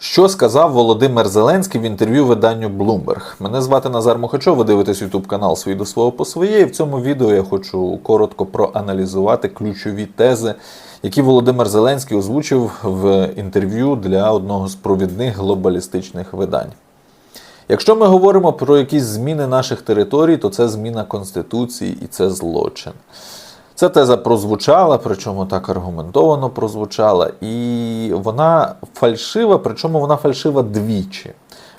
Що сказав Володимир Зеленський в інтерв'ю виданню Bloomberg? Мене звати Назар Мухачов, ви дивитесь YouTube канал «Свій до свого по своє. І в цьому відео я хочу коротко проаналізувати ключові тези, які Володимир Зеленський озвучив в інтерв'ю для одного з провідних глобалістичних видань. Якщо ми говоримо про якісь зміни наших територій, то це зміна Конституції і це злочин. Ця теза прозвучала, причому так аргументовано прозвучала, і вона фальшива, причому вона фальшива двічі.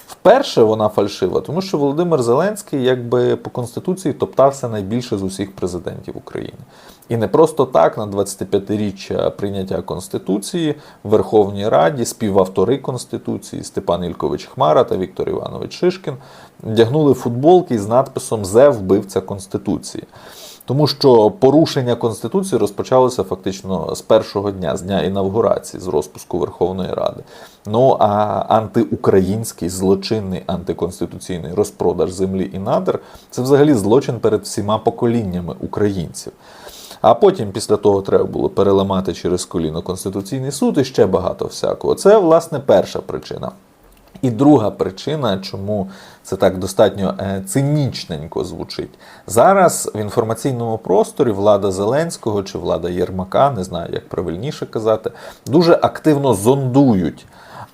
Вперше вона фальшива, тому що Володимир Зеленський, якби по Конституції, топтався найбільше з усіх президентів України. І не просто так на 25-річчя прийняття Конституції в Верховній Раді співавтори Конституції Степан Ількович Хмара та Віктор Іванович Шишкін вдягнули футболки з надписом Зе вбивця Конституції. Тому що порушення Конституції розпочалося фактично з першого дня, з дня інавгурації, з розпуску Верховної Ради. Ну а антиукраїнський злочинний антиконституційний розпродаж землі і надр це взагалі злочин перед всіма поколіннями українців. А потім, після того, треба було переламати через коліно Конституційний суд і ще багато всякого. Це, власне, перша причина. І друга причина, чому це так достатньо е, цинічненько звучить. Зараз в інформаційному просторі влада Зеленського чи влада Єрмака, не знаю, як правильніше казати, дуже активно зондують.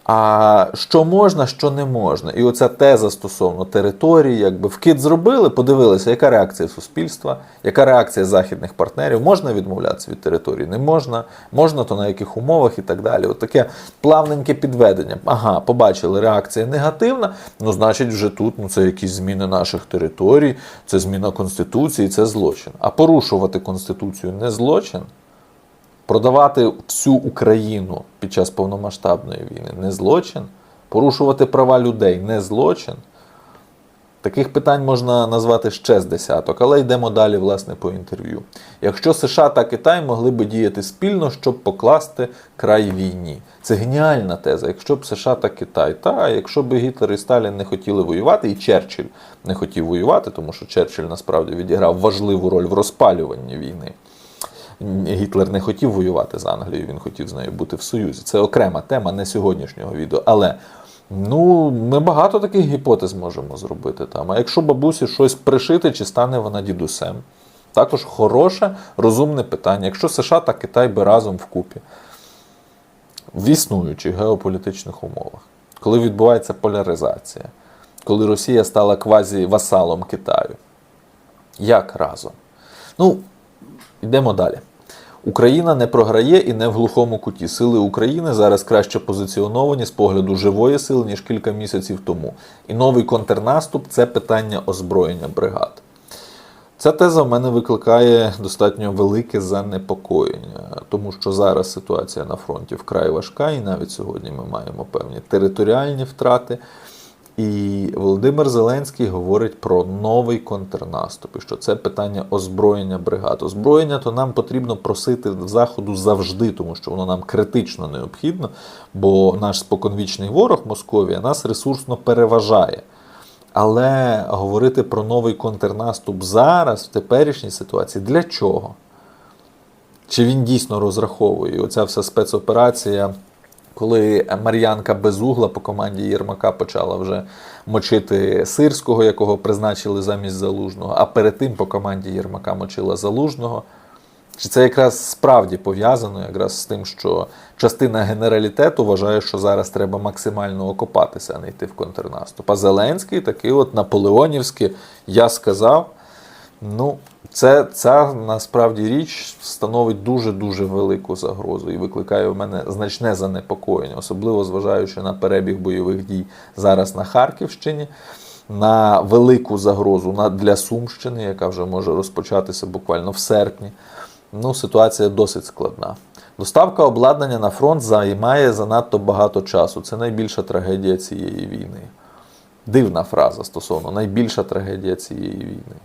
А що можна, що не можна. І оця теза стосовно території, якби вкид зробили, подивилися, яка реакція суспільства, яка реакція західних партнерів, можна відмовлятися від території, не можна, можна, то на яких умовах і так далі. От таке плавненьке підведення. Ага, побачили, реакція негативна, ну значить, вже тут ну, це якісь зміни наших територій, це зміна Конституції, це злочин. А порушувати Конституцію не злочин. Продавати всю Україну під час повномасштабної війни не злочин, порушувати права людей не злочин. Таких питань можна назвати ще з десяток, але йдемо далі, власне, по інтерв'ю. Якщо США та Китай могли би діяти спільно, щоб покласти край війні. Це геніальна теза. Якщо б США та Китай, та якщо б Гітлер і Сталін не хотіли воювати, і Черчилль не хотів воювати, тому що Черчилль насправді відіграв важливу роль в розпалюванні війни. Гітлер не хотів воювати з Англією, він хотів з нею бути в Союзі. Це окрема тема не сьогоднішнього відео. Але ну, ми багато таких гіпотез можемо зробити там. А якщо бабусі щось пришити, чи стане вона дідусем? Також хороше, розумне питання. Якщо США та Китай би разом вкупі, в існуючих геополітичних умовах, коли відбувається поляризація, коли Росія стала квазі-васалом Китаю, як разом? Ну, Йдемо далі. Україна не програє і не в глухому куті. Сили України зараз краще позиціоновані з погляду живої сили, ніж кілька місяців тому. І новий контрнаступ це питання озброєння бригад. Ця теза в мене викликає достатньо велике занепокоєння, тому що зараз ситуація на фронті вкрай важка, і навіть сьогодні ми маємо певні територіальні втрати. І Володимир Зеленський говорить про новий контрнаступ, і що це питання озброєння бригад. Озброєння то нам потрібно просити в заходу завжди, тому що воно нам критично необхідно, бо наш споконвічний ворог Московія нас ресурсно переважає. Але говорити про новий контрнаступ зараз, в теперішній ситуації, для чого? Чи він дійсно розраховує? Оця вся спецоперація коли Мар'янка Безугла по команді Єрмака почала вже мочити Сирського, якого призначили замість Залужного, а перед тим по команді Єрмака мочила Залужного. Чи це якраз справді пов'язано якраз з тим, що частина генералітету вважає, що зараз треба максимально окопатися, а не йти в контрнаступ. А Зеленський такий от наполеонівський, я сказав. Ну, це ця насправді річ становить дуже-дуже велику загрозу і викликає в мене значне занепокоєння, особливо зважаючи на перебіг бойових дій зараз на Харківщині, на велику загрозу для Сумщини, яка вже може розпочатися буквально в серпні. Ну, ситуація досить складна. Доставка обладнання на фронт займає занадто багато часу. Це найбільша трагедія цієї війни. Дивна фраза стосовно найбільша трагедія цієї війни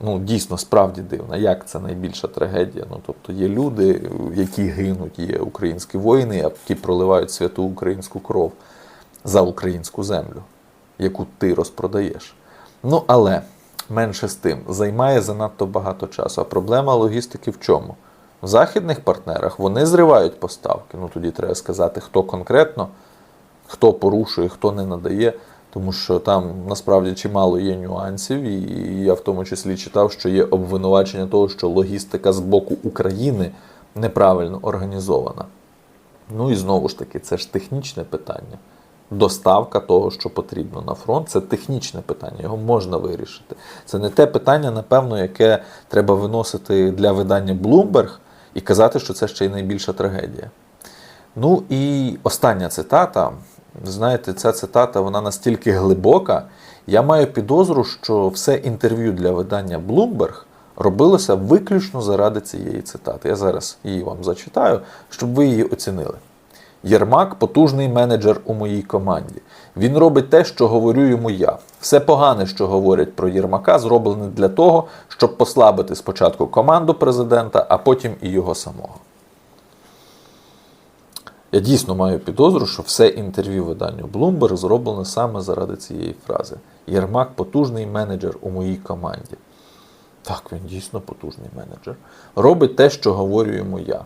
ну, дійсно справді дивна. Як це найбільша трагедія? Ну, тобто є люди, які гинуть, є українські воїни, які проливають святу українську кров за українську землю, яку ти розпродаєш. Ну, але менше з тим, займає занадто багато часу. А проблема логістики в чому? В західних партнерах вони зривають поставки. Ну тоді треба сказати, хто конкретно. хто порушує, хто не надає. Тому що там насправді чимало є нюансів, і я в тому числі читав, що є обвинувачення того, що логістика з боку України неправильно організована. Ну і знову ж таки, це ж технічне питання. Доставка того, що потрібно на фронт, це технічне питання, його можна вирішити. Це не те питання, напевно, яке треба виносити для видання Bloomberg і казати, що це ще й найбільша трагедія. Ну і остання цитата. Знаєте, ця цитата вона настільки глибока. Я маю підозру, що все інтерв'ю для видання Bloomberg робилося виключно заради цієї цитати. Я зараз її вам зачитаю, щоб ви її оцінили. Єрмак потужний менеджер у моїй команді. Він робить те, що говорю йому я. Все погане, що говорять про Єрмака, зроблене для того, щоб послабити спочатку команду президента, а потім і його самого. Я дійсно маю підозру, що все інтерв'ю виданню Bloomberg зроблене саме заради цієї фрази. Єрмак потужний менеджер у моїй команді. Так, він дійсно потужний менеджер. Робить те, що говорю йому я.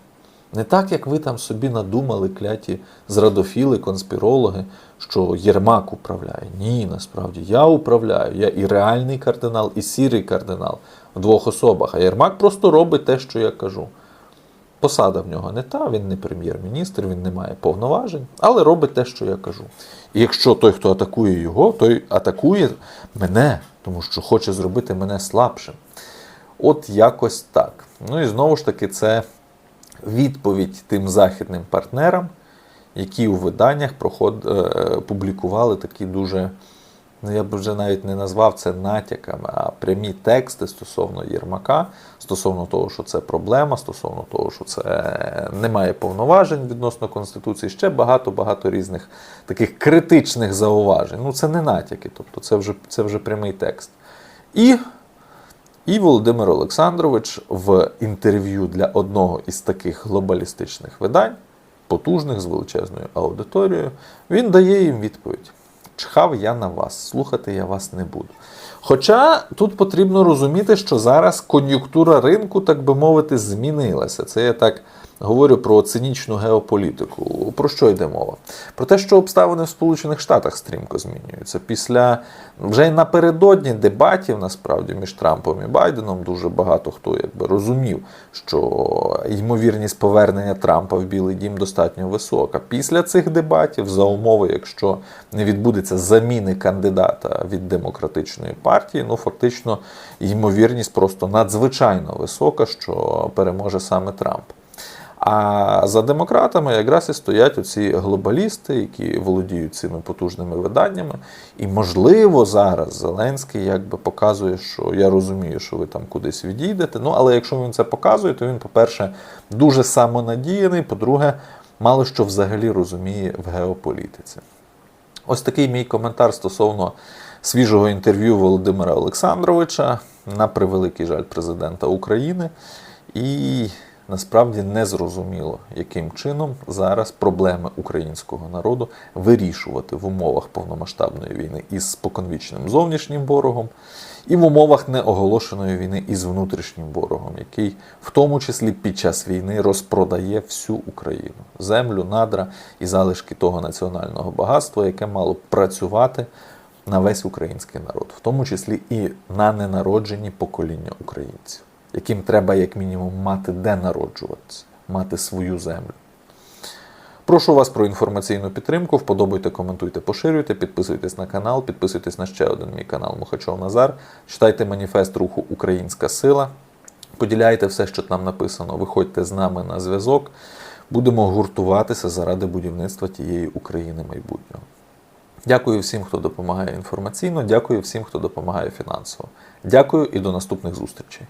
Не так, як ви там собі надумали кляті зрадофіли, конспірологи, що Єрмак управляє. Ні, насправді я управляю. Я і реальний кардинал, і сірий кардинал в двох особах. А Єрмак просто робить те, що я кажу. Посада в нього не та, він не прем'єр-міністр, він не має повноважень, але робить те, що я кажу. І якщо той, хто атакує його, той атакує мене, тому що хоче зробити мене слабшим. От якось так. Ну і знову ж таки, це відповідь тим західним партнерам, які у виданнях проход... е, публікували такі дуже, ну я б вже навіть не назвав це натяками, а прямі тексти стосовно Єрмака, стосовно того, що це проблема, стосовно того, що це немає повноважень відносно Конституції, ще багато-багато різних таких критичних зауважень. Ну, це не натяки, тобто це вже, це вже прямий текст. І і Володимир Олександрович в інтерв'ю для одного із таких глобалістичних видань, потужних з величезною аудиторією, він дає їм відповідь: Чхав я на вас, слухати я вас не буду. Хоча тут потрібно розуміти, що зараз кон'юнктура ринку, так би мовити, змінилася. Це я так говорю про цинічну геополітику. Про що йде мова? Про те, що обставини в Сполучених Штатах стрімко змінюються. Після вже напередодні дебатів, насправді, між Трампом і Байденом дуже багато хто якби розумів, що ймовірність повернення Трампа в Білий Дім достатньо висока. Після цих дебатів, за умови, якщо не відбудеться заміни кандидата від демократичної партії, ну фактично ймовірність просто надзвичайно висока, що переможе саме Трамп. А за демократами якраз і стоять оці глобалісти, які володіють цими потужними виданнями. І, можливо, зараз Зеленський якби показує, що я розумію, що ви там кудись відійдете. Ну, але якщо він це показує, то він, по-перше, дуже самонадіяний, по-друге, мало що взагалі розуміє в геополітиці. Ось такий мій коментар стосовно свіжого інтерв'ю Володимира Олександровича на превеликий жаль президента України. І насправді не зрозуміло, яким чином зараз проблеми українського народу вирішувати в умовах повномасштабної війни із споконвічним зовнішнім ворогом, і в умовах неоголошеної війни із внутрішнім ворогом, який в тому числі під час війни розпродає всю Україну, землю, надра і залишки того національного багатства, яке мало працювати на весь український народ, в тому числі і на ненароджені покоління українців, яким треба, як мінімум, мати де народжуватися, мати свою землю. Прошу вас про інформаційну підтримку. Вподобайте, коментуйте, поширюйте, підписуйтесь на канал, підписуйтесь на ще один мій канал Мухачов Назар. Читайте маніфест руху Українська Сила. Поділяйте все, що там написано. Виходьте з нами на зв'язок. Будемо гуртуватися заради будівництва тієї України майбутнього. Дякую всім, хто допомагає інформаційно. Дякую всім, хто допомагає фінансово. Дякую і до наступних зустрічей.